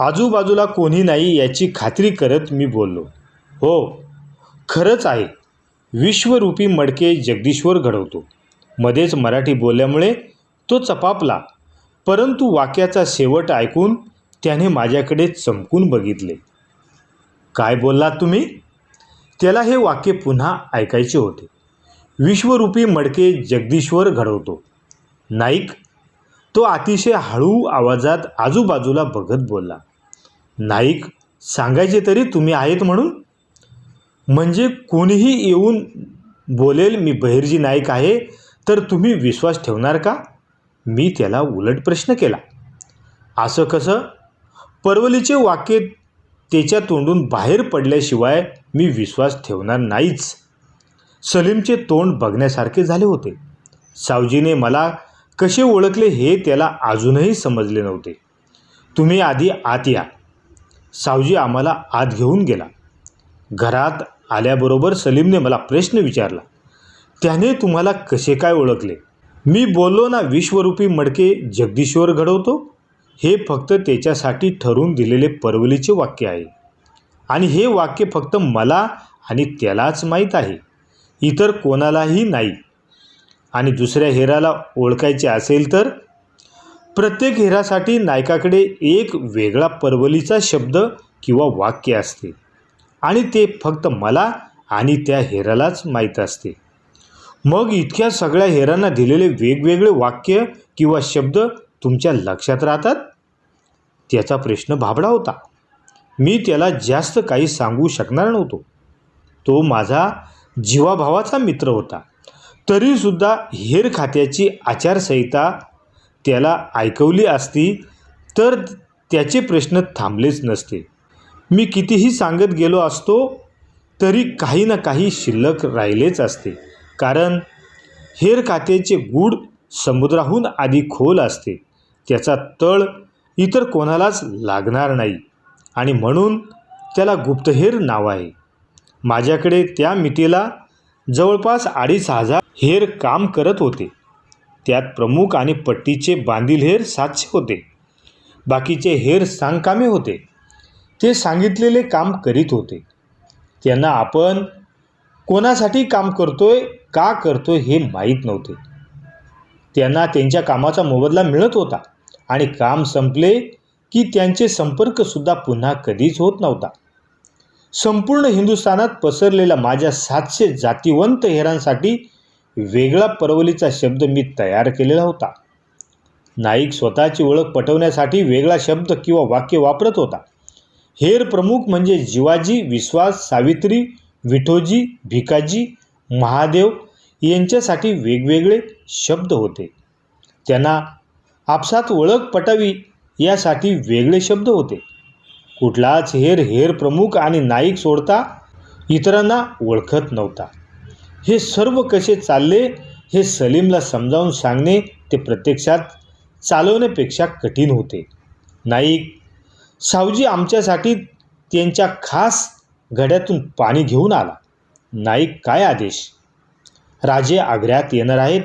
आजूबाजूला कोणी नाही याची खात्री करत मी बोललो. हो खरंच आहे. विश्वरूपी मडके जगदीश्वर घडवतो. मध्येच मराठी बोलल्यामुळे तो चपापला. परंतु वाक्याचा शेवट ऐकून त्याने माझ्याकडे चमकून बघितले. काय बोललात तुम्ही? त्याला हे वाक्य पुन्हा ऐकायचे होते. विश्वरूपी मडके जगदीश्वर घडवतो. नाईक तो अतिशय हळू आवाजात आजूबाजूला बघत बोलला. नाईक सांगायचे तरी तुम्ही आहेत म्हणून? म्हणजे कोणीही येऊन बोलेल मी बहिर्जी नाईक आहे तर तुम्ही विश्वास ठेवणार का? मी त्याला उलट प्रश्न केला. असं कसं? परवलीचे वाक्य त्याच्या तोंडून बाहेर पडल्याशिवाय मी विश्वास ठेवणार नाहीच. सलीमचे तोंड बघण्यासारखे झाले होते. सावजीने मला कसे ओळखले हे त्याला अजूनही समजले नव्हते. तुम्ही आधी आत या. सावजी आम्हाला आत घेऊन गेला. घरात आल्याबरोबर सलीमने मला प्रश्न विचारला त्याने तुम्हाला कसे काय ओळखले? मी बोललो ना विश्वरूपी मडके जगदीश्वर घडवतो? हे फक्त त्याच्यासाठी ठरवून दिलेले परवलीचे वाक्य आहे. आणि हे वाक्य फक्त मला आणि त्यालाच माहीत आहे. इतर कोणालाही नाही. आणि दुसऱ्या हेराला ओळखायचे असेल तर प्रत्येक हेरासाठी नायकाकडे एक वेगळा परवलीचा शब्द किंवा वाक्य असते. आणि ते फक्त मला आणि त्या हेरालाच माहीत असते. मग इतक्या सगळ्या हेरांना दिलेले वेगवेगळे वाक्य किंवा शब्द तुमच्या लक्षात राहतात? त्याचा प्रश्न भाबडा होता. मी त्याला जास्त काही सांगू शकणार नव्हतो. तो माझा जीवाभावाचा मित्र होता. तरीसुद्धा हेर खात्याची आचारसंहिता त्याला ऐकवली असती तर त्याचे प्रश्न थांबलेच नसते. मी कितीही सांगत गेलो असतो तरी काही ना काही शिल्लक राहिलेच असते. कारण हेर खात्याचे गूढ समुद्राहून आधी खोल असते. त्याचा तळ इतर कोणालाच लागणार नाही. आणि म्हणून त्याला गुप्तहेर नाव आहे. माझ्याकडे त्या मितीला जवळपास अडीच हजार हेर काम करत होते. त्यात प्रमुख आणि पट्टीचे बांधील हेर सातशे होते. बाकीचे हेर सांगकामे होते. ते सांगितलेले काम करीत होते. त्यांना आपण कोणासाठी काम करतोय का करतोय हे माहीत नव्हते. त्यांना त्यांच्या कामाचा मोबदला मिळत होता आणि काम संपले की त्यांचे संपर्कसुद्धा पुन्हा कधीच होत नव्हता. संपूर्ण हिंदुस्थानात पसरलेल्या माझ्या सातशे जातिवंत हेरांसाठी वेगळा परवलीचा शब्द मी तयार केलेला होता. नाईक स्वतःची ओळख पटवण्यासाठी वेगळा शब्द किंवा वाक्य वापरत होता. हेर प्रमुख म्हणजे जिवाजी विश्वास सावित्री विठोजी भिकाजी महादेव यांच्यासाठी वेगवेगळे शब्द होते. त्यांना आपसात ओळख पटावी यासाठी वेगळे शब्द होते. कुठलाच हेर हेर प्रमुख आणि नाईक सोडता इतरांना ओळखत नव्हता. हे सर्व कसे चालले हे सलीमला समजावून सांगणे ते प्रत्यक्षात चालवण्यापेक्षा कठीण होते. नाईक सावजी आमच्यासाठी त्यांच्या खास घड्यातून पाणी घेऊन आला. नाईक काय आदेश? राजे आग्र्यात येणार आहेत.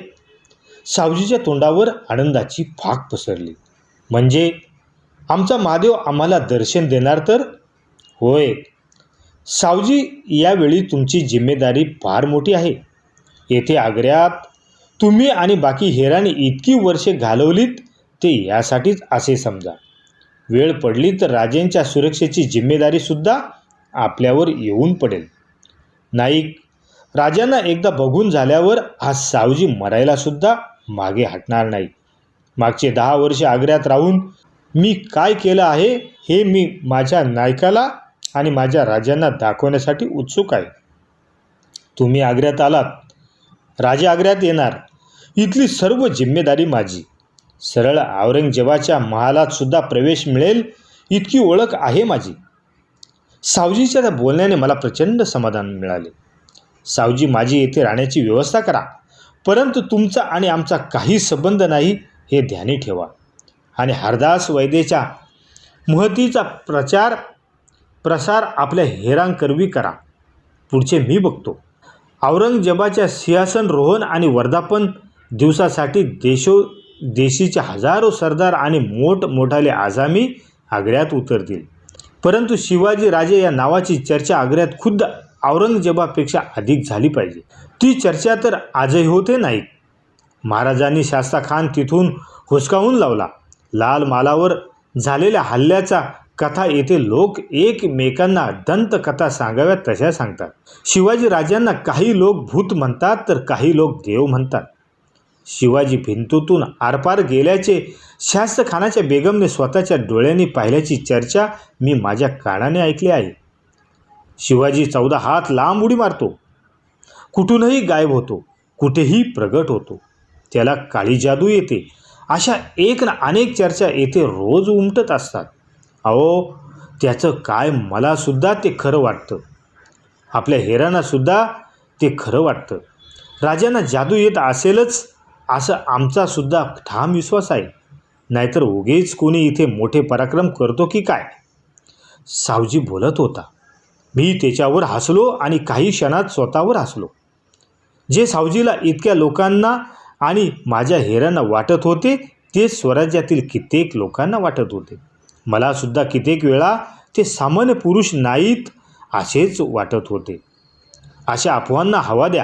सावजीच्या तोंडावर आनंदाची फाक पसरली. म्हणजे आमचा महादेव आम्हाला दर्शन देणार तर? होय सावजी यावेळी तुमची जिम्मेदारी फार मोठी आहे. येथे आग्र्यात तुम्ही आणि बाकी हेराने इतकी वर्षे घालवलीत ते यासाठीच असे समजा. वेळ पडली तर राजेंच्या सुरक्षेची जिम्मेदारीसुद्धा आपल्यावर येऊन पडेल. नाईक राजांना एकदा बघून झाल्यावर हा सावजी मरायलासुद्धा मागे हटणार नाही. मागचे दहा वर्षे आग्र्यात राहून मी काय केलं आहे हे मी माझ्या नायकाला आणि माझ्या राजांना दाखवण्यासाठी उत्सुक आहे. तुम्ही आग्र्यात आलात. राजे आग्र्यात येणार. इथली सर्व जिम्मेदारी माझी. सरळ औरंगजेबाच्या महालात सुद्धा प्रवेश मिळेल इतकी ओळख आहे माझी. सावजीच्या त्या बोलण्याने मला प्रचंड समाधान मिळाले. सावजी माझी येथे राहण्याची व्यवस्था करा. परंतु तुमचा आणि आमचा काही संबंध नाही हे ध्यानी ठेवा. आणि हरदास वैद्येच्या महतीचा प्रचार प्रसार आपल्या हेरांकरवी करा. पुढचे मी बघतो. औरंगजेबाच्या सिंहासन रोहन आणि वर्धापन दिवसासाठी देशो देशीचे हजारो सरदार आणि मोठमोठाले आझामी आग्र्यात उतरतील. परंतु शिवाजी राजे या नावाची चर्चा आग्र्यात खुद्द औरंगजेबापेक्षा अधिक झाली पाहिजे. ती चर्चा तर आजही होते नाहीत महाराजांनी शास्ता खान तिथून हुसकावून लावला. लाल मालावर झालेल्या हल्ल्याचा कथा येथे लोक एकमेकांना दंतकथा सांगाव्यात तशा सांगतात. शिवाजी राजांना काही लोक भूत म्हणतात तर काही लोक देव म्हणतात. शिवाजी भिंतूतून आरपार गेल्याचे शास्त्रखानाच्या बेगमने स्वतःच्या डोळ्यांनी पाहिल्याची चर्चा मी माझ्या कानाने ऐकली आहे. शिवाजी चौदा हात लांब उडी मारतो. कुठूनही गायब होतो. कुठेही प्रगट होतो. त्याला काळी जादू येते. अशा एक ना अनेक चर्चा येथे रोज उमटत असतात. अहो त्याचं काय मलासुद्धा ते खरं वाटतं. आपल्या हेरांनासुद्धा ते खरं वाटतं. राजांना जादू येत असेलच असं आमचासुद्धा ठाम विश्वास आहे. नाहीतर उगेच कोणी इथे मोठे पराक्रम करतो की काय? सावजी बोलत होता मी त्याच्यावर हसलो आणि काही क्षणात स्वतःवर हसलो. जे सावजीला इतक्या लोकांना आणि माझ्या हेरांना वाटत होते ते स्वराज्यातील कित्येक लोकांना वाटत होते. मलासुद्धा कित्येक वेळा ते सामान्य पुरुष नाहीत असेच वाटत होते. अशा अफवांना हवा द्या.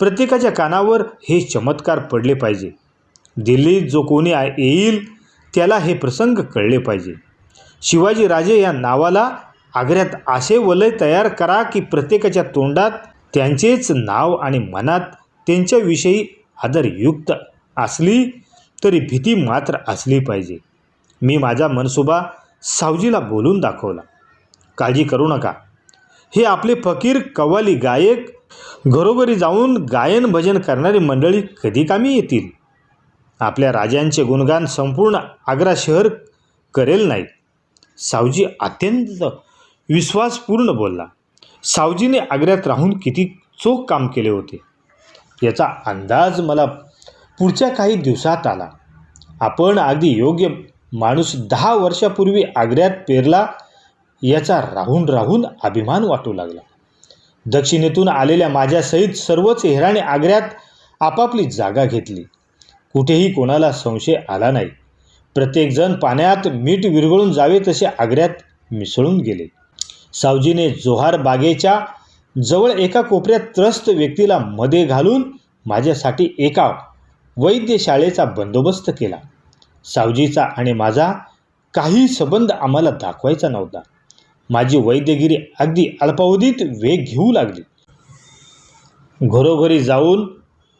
प्रत्येकाच्या कानावर हे चमत्कार पडले पाहिजे. दिल्लीत जो कोणी येईल त्याला हे प्रसंग कळले पाहिजे. शिवाजी राजे या नावाला आग्र्यात असे वलय तयार करा की प्रत्येकाच्या तोंडात त्यांचेच नाव आणि मनात त्यांच्याविषयी आदरयुक्त असली तरी भीती मात्र असली पाहिजे. मी माझा मनसुबा सावजीला बोलून दाखवला. काळजी करू नका. हे आपले फकीर कव्वाली गायक घरोघरी जाऊन गायन भजन करणारी मंडळी कधी कामी येतील? आपल्या राजांचे गुणगान संपूर्ण आग्रा शहर करेल नाही सावजी अत्यंत विश्वासपूर्ण बोलला. सावजीने आग्र्यात राहून किती चोख काम केले होते. याचा अंदाज मला पुढच्या काही दिवसात आला. आपण अगदी योग्य माणूस दहा वर्षापूर्वी आग्र्यात पेरला याचा राहून राहून अभिमान वाटू लागला. दक्षिणेतून आलेल्या माझ्यासहित सर्वच हेराने आग्र्यात आपापली जागा घेतली. कुठेही कोणाला संशय आला नाही. प्रत्येकजण पाण्यात मीठ विरघळून जावे तसे आग्र्यात मिसळून गेले. सावजीने जोहार बागेच्या जवळ एका कोपऱ्यात त्रस्त व्यक्तीला मध्ये घालून माझ्यासाठी एका वैद्यशाळेचा बंदोबस्त केला. सावजीचा आणि माझा काही संबंध आम्हाला दाखवायचा नव्हता. माझी वैद्यगिरी अगदी अल्पावधीत वेग घेऊ लागली. घरोघरी जाऊन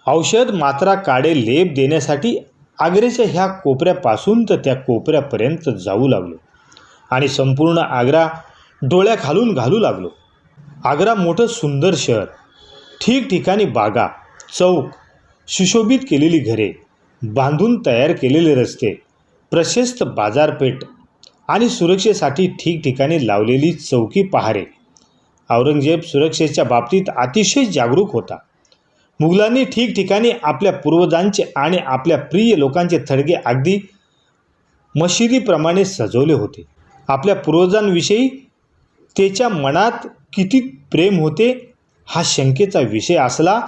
औषध मात्रा काडे लेप देण्यासाठी आग्रेच्या ह्या कोपऱ्यापासून तर त्या कोपऱ्यापर्यंत जाऊ लागलो आणि संपूर्ण आग्रा डोळ्याखालून घालू लागलो. आग्रा मोठं सुंदर शहर ठिकठिकाणी बागा चौक सुशोभित केलेली घरे बांधून तयार केलेले रस्ते प्रशस्त बाजारपेठ आणि सुरक्षेसाठी ठिकठिकाणी लावलेली चौकी पहारे. औरंगजेब सुरक्षेच्या बाबतीत अतिशय जागरूक होता. मुघलांनी ठिकठिकाणी आपल्या पूर्वजांचे आणि आपल्या प्रिय लोकांचे थडगे अगदी मशिदीप्रमाणे सजवले होते. आपल्या पूर्वजांविषयी त्याच्या मनात किती प्रेम होते हा शंकेचा विषय असला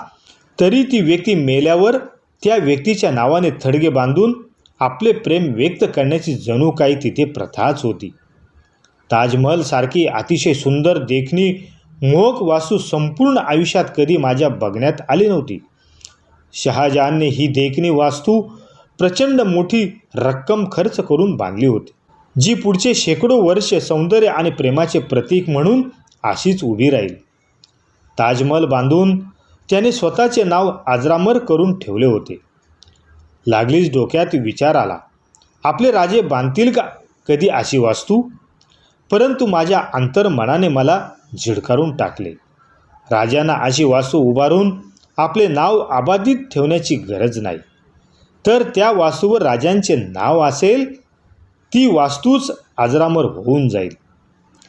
तरी ती व्यक्ती मेल्यावर त्या व्यक्तीच्या नावाने थडगे बांधून आपले प्रेम व्यक्त करण्याची जणू काही तिथे प्रथाच होती. ताजमहलसारखी अतिशय सुंदर देखणी मोहक वास्तू संपूर्ण आयुष्यात कधी माझ्या बघण्यात आली नव्हती. शहाजहानने ही देखणी वास्तू प्रचंड मोठी रक्कम खर्च करून बांधली होती जी पुढचे शेकडो वर्ष सौंदर्य आणि प्रेमाचे प्रतीक म्हणून अशीच उभी राहील. ताजमहल बांधून त्याने स्वतःचे नाव आजरामर करून ठेवले होते. लागलीच डोक्यात विचार आला आपले राजे बांधतील का कधी अशी वास्तू? परंतु माझ्या अंतर्मनाने मला झिडकारून टाकले. राजांना अशी वास्तू उभारून आपले नाव अबाधित ठेवण्याची गरज नाही. तर त्या वास्तूवर राजांचे नाव असेल ती वास्तूच आजरामर होऊन जाईल.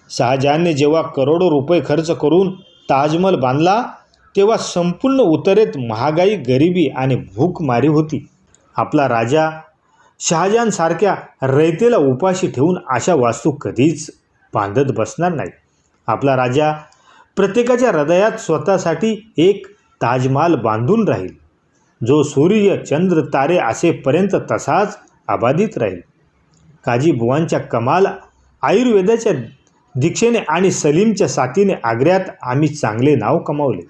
शहाजहानने जेव्हा करोडो रुपये खर्च करून ताजमहल बांधला तेव्हा संपूर्ण उत्तरेत महागाई गरिबी आणि भूकमारी होती. आपला राजा शहाजहानसारख्या रयतेला उपाशी ठेवून अशा वास्तू कधीच बांधत बसणार नाही. आपला राजा प्रत्येकाच्या हृदयात स्वतःसाठी एक ताजमहाल बांधून राहील. जो सूर्य चंद्र तारे असेपर्यंत तसाच अबाधित राहील. काजी बुवांच्या कमाल आयुर्वेदाच्या दीक्षेने आणि सलीमच्या साथीने आग्र्यात आम्ही चांगले नाव कमावले.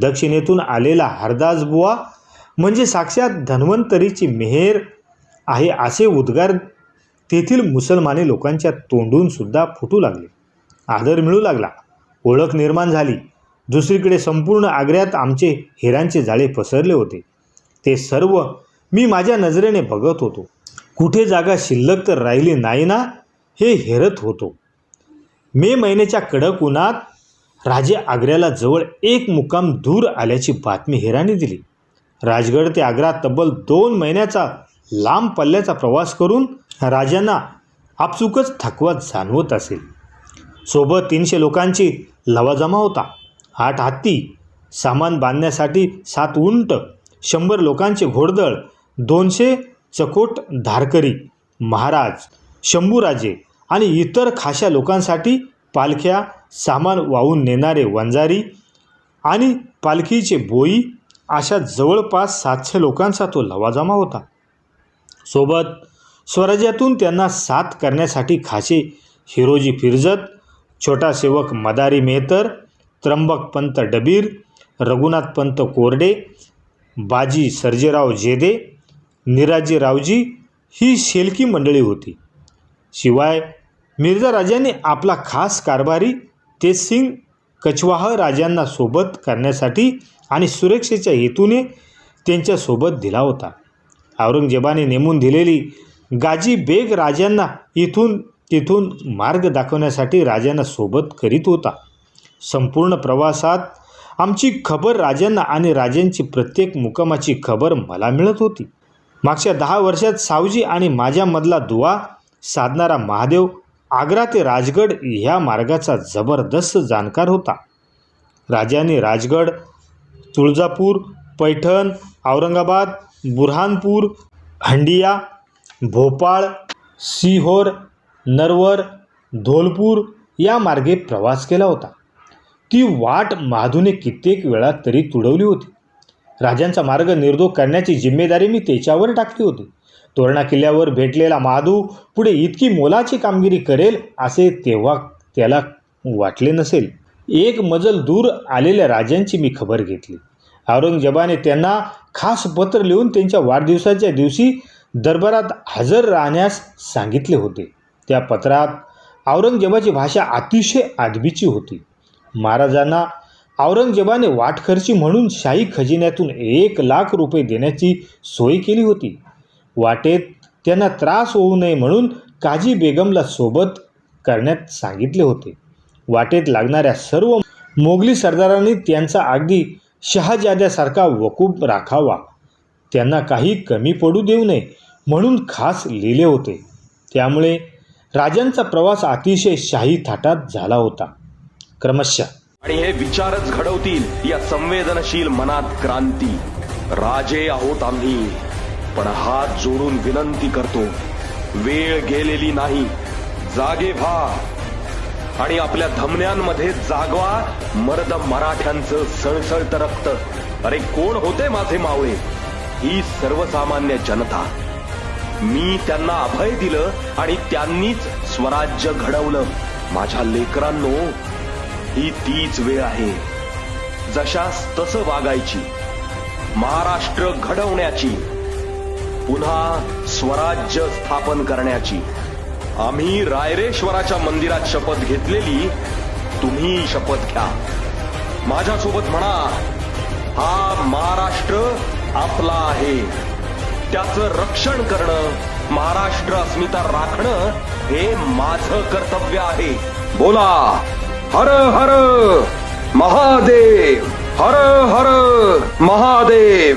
दक्षिणेतून आलेला हरदास बुवा म्हणजे साक्षात धन्वंतरीची मेहेर आहे असे उद्गार तेथील मुसलमानी लोकांच्या तोंडून सुद्धा फुटू लागले. आदर मिळू लागला. ओळख निर्माण झाली. दुसरीकडे संपूर्ण आग्र्यात आमचे हिरांचे जाळे पसरले होते. ते सर्व मी माझ्या नजरेने बघत होतो. कुठे जागा शिल्लक तर राहिली नाही ना? हे हेरत होतो. मे महिन्याच्या कडक उन्हात राजे आग्र्याला जवळ एक मुक्काम दूर आल्याची बातमी हेराने दिली. राजगड ते आग्रा तब्बल दोन महिन्याचा लांब पल्ल्याचा प्रवास करून राजांना आपसुकच थकवा जाणवत असेल. सोबत तीनशे लोकांची लवाजमा होता. आठ हत्ती सामान बांधण्यासाठी सात उंट शंभर लोकांचे घोडदळ दोनशे चकोट धारकरी महाराज शंभूराजे आणि इतर खाशा लोकांसाठी पालख्या सामान वाहून नेणारे वंजारी आणि पालखीचे बोई अशा जवळपास सातशे लोकांचा तो लवाजमा होता. सोबत स्वराज्यातून त्यांना साथ करण्यासाठी खासे हिरोजी फिरजत छोटा सेवक मदारी मेहतर त्र्यंबक पंत डबीर रघुनाथ पंत कोरडे बाजी सर्जेराव जेदे निराजीरावजी ही शेलकी मंडळी होती. शिवाय मिर्झा राजांनी आपला खास कारभारी तेजसिंग कछवाह राजांना सोबत करण्यासाठी आणि सुरक्षेच्या हेतूने त्यांच्यासोबत दिला होता. औरंगजेबाने नेमून दिलेली गाजी बेग राजांना इथून तिथून मार्ग दाखवण्यासाठी राजांना सोबत करीत होता. संपूर्ण प्रवासात आमची खबर राजांना आणि राजांची प्रत्येक मुकामाची खबर मला मिळत होती. मागच्या दहा वर्षात सावजी आणि माझ्यामधला दुवा साधणारा महादेव आग्रा ते राजगड ह्या मार्गाचा जबरदस्त जाणकार होता. राजाने राजगड तुळजापूर पैठण औरंगाबाद बुरहानपूर हंडिया भोपाळ सिहोर नरवर धोलपूर या मार्गे प्रवास केला होता. ती वाट माधूने कित्येक वेळा तरी तुडवली होती. राजांचा मार्ग निर्दोष करण्याची जिम्मेदारी मी त्याच्यावर टाकली होती. तोरणा किल्ल्यावर भेटलेला महादू पुढे इतकी मोलाची कामगिरी करेल असे तेव्हा त्याला वाटले नसेल. एक मजल दूर आलेल्या राजांची मी खबर घेतली. औरंगजेबाने त्यांना खास पत्र लिहून त्यांच्या वाढदिवसाच्या दिवशी दरबारात हजर राहण्यास सांगितले होते. त्या पत्रात औरंगजेबाची भाषा अतिशय आदबीची होती. महाराजांना औरंगजेबाने वाटखर्ची म्हणून शाही खजिन्यातून एक लाख रुपये देण्याची सोय केली होती. वाटेत त्यांना त्रास होऊ नये म्हणून काजी बेगमला सोबत करण्यात सांगितले होते. वाटेत लागणाऱ्या सर्व मोगली सरदारांनी त्यांचा अगदी शहाजाद्यासारखा वकूब राखावा. त्यांना काही कमी पडू देऊ नये म्हणून खास लिहिले होते. त्यामुळे राजांचा प्रवास अतिशय शाही थाटात झाला होता. क्रमशः आणि हे विचारच घडवतील या संवेदनशील मनात क्रांती. राजे आहोत आम्ही. पण हात जोडून विनंती करतो. वेळ गेलेली नाही. जागे व्हा. आणि आपल्या धमन्यांमध्ये जागवा. मर्द मराठ्यांचं सळसळत रक्त. अरे कोण होते माझे मावळे? ही सर्वसामान्य जनता. मी त्यांना अभय दिलं आणि त्यांनीच स्वराज्य घडवलं. माझ्या लेकरांनो ही तीच वेळ आहे. जशास तसं वागायची. महाराष्ट्र घडवण्याची. पुन्हा स्वराज्य स्थापन करण्याची. आम्ही रायरेश्वराच्या मंदिरात शपथ घेतलेली तुम्ही शपथ घ्या. माझ्यासोबत म्हणा हा महाराष्ट्र आपला आहे. त्याचं रक्षण करणं महाराष्ट्र अस्मिता राखणं हे माझं कर्तव्य आहे. बोला हर हर महादेव हर हर महादेव.